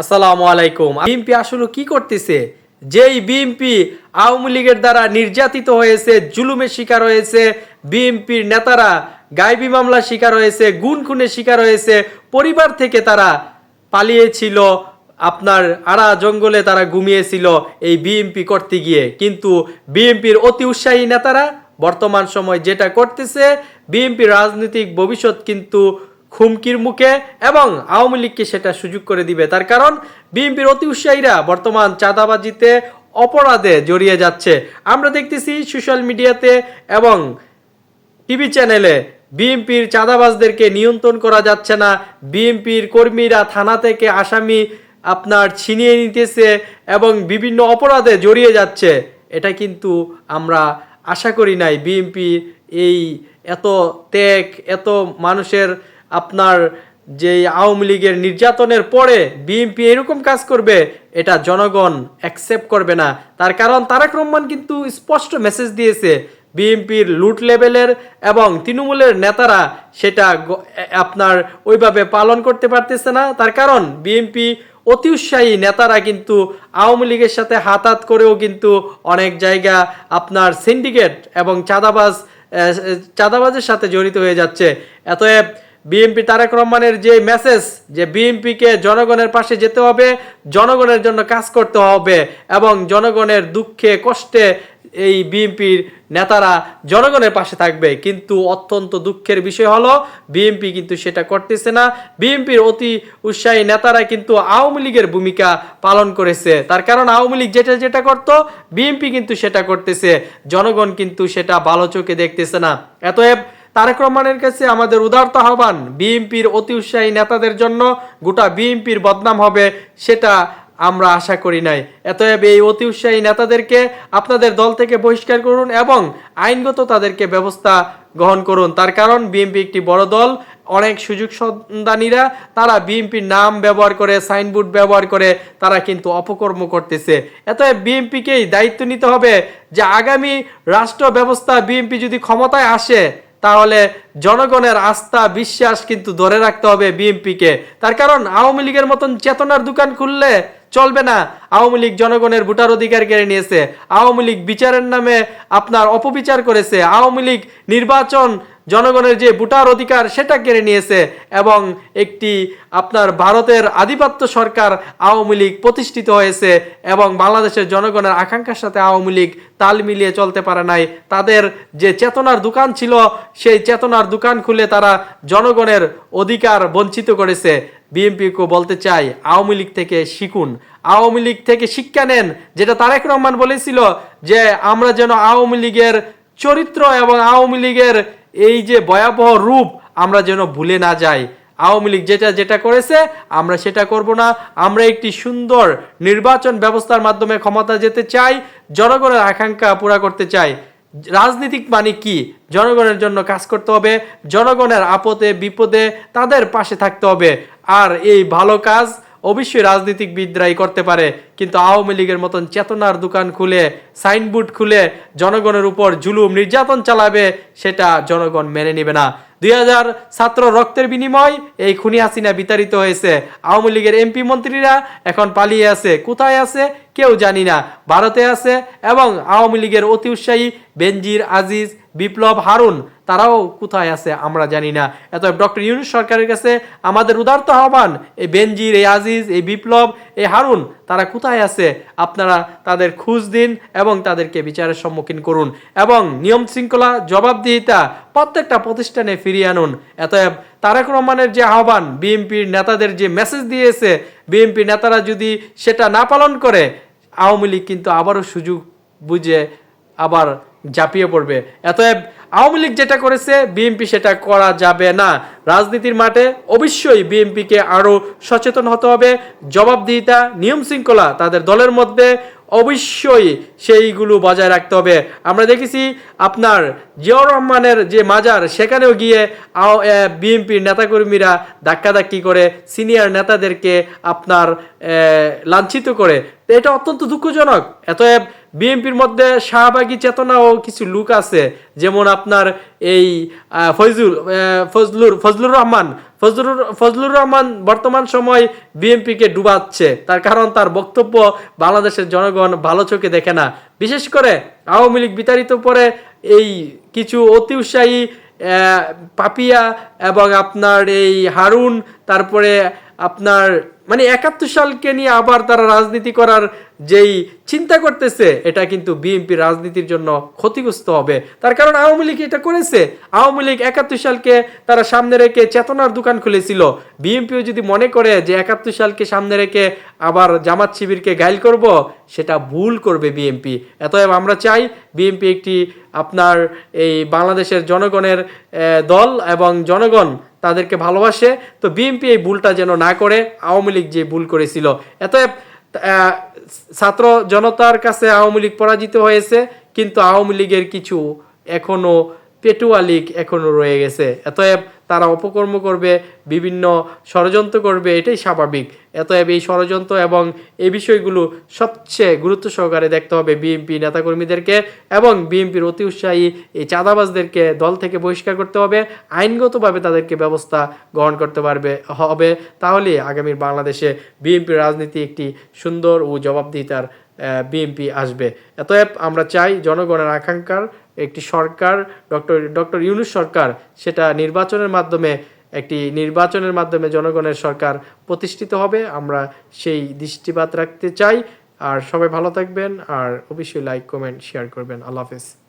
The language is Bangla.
আসসালামু আলাইকুম। বিএনপি আসলে কি করতেছে? যেই বিএনপি আওয়ামী লীগের দ্বারা নির্যাতিত হয়েছে, জুলুমের শিকার হয়েছে, বিএনপির নেতারা গাইবি মামলার শিকার হয়েছে গুণ খুনের শিকার হয়েছে, পরিবার থেকে তারা পালিয়েছিল, আপনার আড়া জঙ্গলে তারা ঘুমিয়েছিল এই বিএনপি করতে গিয়ে। কিন্তু বিএনপির অতি উৎসাহী নেতারা বর্তমান সময় যেটা করতেছে, বিএনপির রাজনৈতিক ভবিষ্যৎ কিন্তু হুমকির মুখে এবং আওয়ামী লীগকে সেটা সুযোগ করে দিবে। তার কারণ, বিএনপির অতি উৎসাহীরা বর্তমান চাঁদাবাজিতে অপরাধে জড়িয়ে যাচ্ছে। আমরা দেখতেছি সোশ্যাল মিডিয়াতে এবং টিভি চ্যানেলে বিএনপির চাঁদাবাজদেরকে নিয়ন্ত্রণ করা যাচ্ছে না। বিএনপির কর্মীরা থানা থেকে আসামি আপনার ছিনিয়ে নিতেছে এবং বিভিন্ন অপরাধে জড়িয়ে যাচ্ছে। এটা কিন্তু আমরা আশা করি নাই। বিএনপি এই এত ত্যাগ, এত মানুষের আপনার যে আওয়ামী লীগের নির্যাতনের পরে বিএনপি এরকম কাজ করবে, এটা জনগণ অ্যাকসেপ্ট করবে না। তার কারণ তারেক রহমান কিন্তু স্পষ্ট মেসেজ দিয়েছে, বিএনপির লুট লেভেলের এবং তৃণমূলের নেতারা সেটা আপনার ওইভাবে পালন করতে পারতেছে না। তার কারণ বিএনপি অতি উৎসাহী নেতারা কিন্তু আওয়ামী লীগের সাথে হাত হাত করেও কিন্তু অনেক জায়গা আপনার সিন্ডিকেট এবং চাঁদাবাজ চাঁদাবাজের সাথে জড়িত হয়ে যাচ্ছে। এতএব বিএনপি তারেক রহমানের যে মেসেজ যে বিএনপিকে জনগণের পাশে যেতে হবে, জনগণের জন্য কাজ করতে হবে এবং জনগণের দুঃখে, কষ্টে এই বিএনপির নেতারা জনগণের পাশে থাকবে। কিন্তু অত্যন্ত দুঃখের বিষয় হলো, বিএনপি কিন্তু সেটা করতেছে না। বিএনপির অতি উৎসাহী নেতারা কিন্তু আওয়ামী লীগের ভূমিকা পালন করেছে। তার কারণ আওয়ামী লীগ যেটা যেটা করতো, বিএনপি কিন্তু সেটা করতেছে। জনগণ কিন্তু সেটা ভালো চোখে দেখতেছে না। এতএব তারেক রহমানের কাছে আমাদের উদারত আহ্বান, বিএনপির অতি উৎসাহী নেতাদের জন্য গোটা বিএনপির বদনাম হবে সেটা আমরা আশা করি নাই। এতএব এই অতি উৎসাহী নেতাদেরকে আপনাদের দল থেকে বহিষ্কার করুন এবং আইনগত তাদেরকে ব্যবস্থা গ্রহণ করুন। তার কারণ, বিএনপি একটি বড় দল, অনেক সুযোগ সন্ধানীরা, তারা বিএনপির নাম ব্যবহার করে, সাইনবোর্ড ব্যবহার করে, তারা কিন্তু অপকর্ম করতেছে। এতএব বিএনপিকেই দায়িত্ব নিতে হবে যে আগামী রাষ্ট্র ব্যবস্থা বিএনপি যদি ক্ষমতায় আসে তাহলে জনগণের আস্থা, বিশ্বাস কিন্তু ধরে রাখতে হবে বিএনপিকে। তার কারণ আওয়ামী লীগের মতন চেতনার দোকান খুললে চলবে না। আওয়ামী লীগ জনগণের ভোটার অধিকার কেড়ে নিয়েছে। আওয়ামী লীগ বিচারের নামে আপনার অপবিচার করেছে। আওয়ামী লীগ নির্বাচন জনগণের যে ভোটার অধিকার, সেটা কেড়ে নিয়েছে এবং একটি আপনার ভারতের আধিপত্য সরকার আওয়ামী লীগ প্রতিষ্ঠিত হয়েছে এবং বাংলাদেশের জনগণের আকাঙ্ক্ষার সাথে আওয়ামী লীগ তাল মিলিয়ে চলতে পারে নাই। তাদের যে চেতনার দোকান ছিল, সেই চেতনার দোকান খুলে তারা জনগণের অধিকার বঞ্চিত করেছে। বিএনপিকে বলতে চাই আওয়ামী লীগ থেকে শিখুন। আওয়ামী লীগ থেকে শিক্ষা নেন, যেটা তারেক রহমান বলেছিল যে, আমরা যেন আওয়ামী লীগের চরিত্র এবং আওয়ামী লীগের এই যে ভয়াবহ রূপ, আমরা যেন ভুলে না যাই। আওয়ামী লীগ যেটা যেটা করেছে, আমরা সেটা করব না। আমরা একটি সুন্দর নির্বাচন ব্যবস্থার মাধ্যমে ক্ষমতা যেতে চাই, জনগণের আকাঙ্ক্ষা পুরা করতে চাই। রাজনীতিক মানে কি? জনগণের জন্য কাজ করতে হবে, জনগণের আপদে, বিপদে তাদের পাশে থাকতে হবে। আর এই ভালো কাজ অবশ্যই রাজনৈতিক রাজনীতিকবিদরাই করতে পারে। কিন্তু আওয়ামী লীগের মতন চেতনার দোকান খুলে, সাইনবোর্ড খুলে জনগণের উপর জুলুম নির্যাতন চালাবে, সেটা জনগণ মেনে নেবে না। দুই হাজার ছাত্র রক্তের বিনিময়, এই খুনি হাসিনা বিতাড়িত হয়েছে। আওয়ামী লীগের এমপি মন্ত্রীরা এখন পালিয়ে আছে। কোথায় আছে, কেউ জানি না। ভারতে আছে এবং আওয়ামী লীগের অতি উৎসাহী বেনজির আজিজ বিপ্লব হারুন। তারাও কোথায় আছে আমরা জানি না। এত ডক্টর ইউনুস সরকারের কাছে আমাদের উদারত আহ্বান, এই বেনজির, এই আজিজ, এই বিপ্লব, এই হারুন, তারা কোথায় আছে? আপনারা তাদের খুঁজ দিন এবং তাদেরকে বিচারের সম্মুখীন করুন এবং নিয়ম শৃঙ্খলা, জবাবদিহিতা প্রত্যেকটা প্রতিষ্ঠানে ফিরিয়ে আনুন। এতএব তারেক রহমানের যে আহ্বান, বিএনপির নেতাদের যে মেসেজ দিয়েছে বিএনপি নেতারা যদি সেটা না পালন করে, আওয়ামী লীগ কিন্তু আবারও সুযোগ বুঝে আবার ঝাঁপিয়ে পড়বে। এতএব আওয়ামী লীগ যেটা করেছে, বিএনপি সেটা করা যাবে না। রাজনীতির মাঠে অবশ্যই বিএনপিকে আরও সচেতন হতে হবে। জবাবদিহিতা, নিয়ম শৃঙ্খলা তাদের দলের মধ্যে অবশ্যই সেইগুলো বজায় রাখতে হবে। আমরা দেখেছি আপনার জিয়াউর রহমানের যে মাজার, সেখানেও গিয়ে বিএনপির নেতাকর্মীরা ধাক্কাধাক্কি করে সিনিয়র নেতাদেরকে আপনার লাঞ্ছিত করে। এটা অত্যন্ত দুঃখজনক। এতএব বিএনপির মধ্যে শাহবাগী চেতনাও কিছু লুক আছে যেমন আপনার এই আহ, ফজলুর ফজলুর রহমান। ফজলুর ফজলুর রহমান বর্তমান সময় বিএনপিকে ডুবাচ্ছে। তার কারণ তার বক্তব্য বাংলাদেশের জনগণ ভালো চোখে দেখে না। বিশেষ করে আওয়ামী লীগ বিতাড়িত পরে এই কিছু অতি উৎসাহী পাপিয়া এবং আপনার এই হারুন তারপরে আপনার মানে একাত্তর সালকে নিয়ে আবার তারা রাজনীতি করার যেই চিন্তা করতেছে, এটা কিন্তু বিএনপি রাজনীতির জন্য ক্ষতিগ্রস্ত হবে। তার কারণ আওয়ামী লীগ এটা করেছে। আওয়ামী লীগ একাত্তর সালকে তারা সামনে রেখে চেতনার দোকান খুলেছিল। বিএনপিও যদি মনে করে যে একাত্তর সালকে সামনে রেখে আবার জামাত শিবিরকে গাইল করব, সেটা ভুল করবে বিএনপি। এতএব আমরা চাই বিএনপি একটি আপনার এই বাংলাদেশের জনগণের দল এবং জনগণ তাদেরকে ভালোবাসে। তো বিএনপি এই ভুলটা যেন না করে, আওয়ামী লীগ যে ভুল করেছিল। এতএব ছাত্র জনতার কাছে আওয়ামী লীগ পরাজিত হয়েছে, কিন্তু আওয়ামী লীগের কিছু এখনও পেটুয়া লীগ এখনও রয়ে গেছে। এতএব তারা অপকর্ম করবে, বিভিন্ন ষড়যন্ত্র করবে, এটাই স্বাভাবিক। এতএব এই ষড়যন্ত্র এবং এই বিষয়গুলো সবচেয়ে গুরুত্ব সহকারে দেখতে হবে বিএনপি নেতাকর্মীদেরকে এবং বিএনপির অতি উৎসাহী এই চাঁদাবাজদেরকে দল থেকে বহিষ্কার করতে হবে, আইনগতভাবে তাদেরকে ব্যবস্থা গ্রহণ করতে পারবে, হবে। তাহলে আগামীর বাংলাদেশে বিএনপির রাজনীতি একটি সুন্দর ও জবাবদিহিতার বিএনপি আসবে। এতএব আমরা চাই জনগণের আকাঙ্ক্ষার একটি সরকার, ডক্টর ডক্টর ইউনুস সরকার, সেটা নির্বাচনের মাধ্যমে, একটি নির্বাচনের মাধ্যমে জনগণের সরকার প্রতিষ্ঠিত হবে। আমরা সেই দৃষ্টিপাত রাখতে চাই। আর সবাই ভালো থাকবেন। আর অবশ্যই লাইক কমেন্ট শেয়ার করবেন। আল্লাহ হাফেজ।